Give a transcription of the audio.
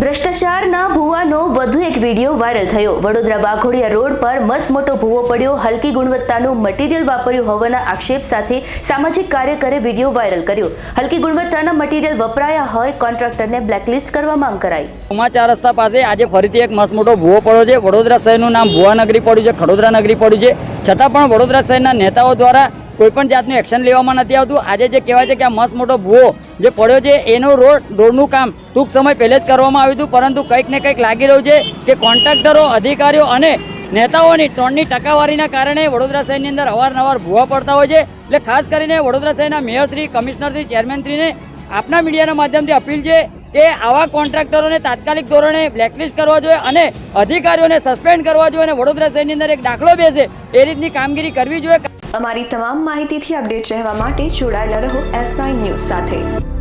ભ્રષ્ટાચારના ભૂવાનો વધુ એક વીડિયો વાયરલ થયો. વડોદરા વાઘોડિયા રોડ પર મસ્ત મોટો ભૂવો પડ્યો. હલકી ગુણવત્તાનું મટીરીયલ વાપર્યું હોવાના આક્ષેપ સાથે સામાજિક કાર્યકરે વીડિયો વાયરલ કર્યો. હલકી ગુણવત્તાના મટીરીયલ વપરાયા હોય કોન્ટ્રાક્ટરને બ્લેકલિસ્ટ કરવા માંગ કરાઈ. ઉમા રસ્તા પાસે આજે ફરીથી એક મસ્ત મોટો ભૂવો પડ્યો છે. વડોદરા શહેરનું નામ ભુવા નગરી પડ્યું છે, ખડોદરા નગરી પડ્યું છે. છતાં પણ વડોદરા શહેરના નેતાઓ દ્વારા કોઈ પણ જાતનું એક્શન લેવામાં નથી આવતું. આજે જે કહેવાય છે કે આ મસ્ત મોટો ભૂવો જે પડ્યો છે, એનું રોડ, રોડનું કામ ટૂંક સમય પહેલે જ કરવામાં આવ્યું હતું, પરંતુ કંઈક ને કંઈક લાગી રહ્યું છે કે કોન્ટ્રાક્ટરો, અધિકારીઓ અને નેતાઓની ત્રણની ટકાવારીના કારણે વડોદરા શહેરની અંદર અવારનવાર ભૂવા પડતા હોય છે. એટલે ખાસ કરીને વડોદરા શહેરના મેયરશ્રી કમિશનરશ્રી ચેરમેનશ્રીને આપના મીડિયાના માધ્યમથી અપીલ છે કે આવા કોન્ટ્રાક્ટરોને તાત્કાલિક ધોરણે બ્લેકલિસ્ટ કરવા જોઈએ અને અધિકારીઓને સસ્પેન્ડ કરવા જોઈએ અને વડોદરા શહેરની અંદર એક દાખલો બેસે એ રીતની કામગીરી કરવી જોઈએ. અમારી તમામ માહિતીથી અપડેટ રહેવા માટે જોડાયેલા રહો એસ નાઇન ન્યૂઝ સાથે.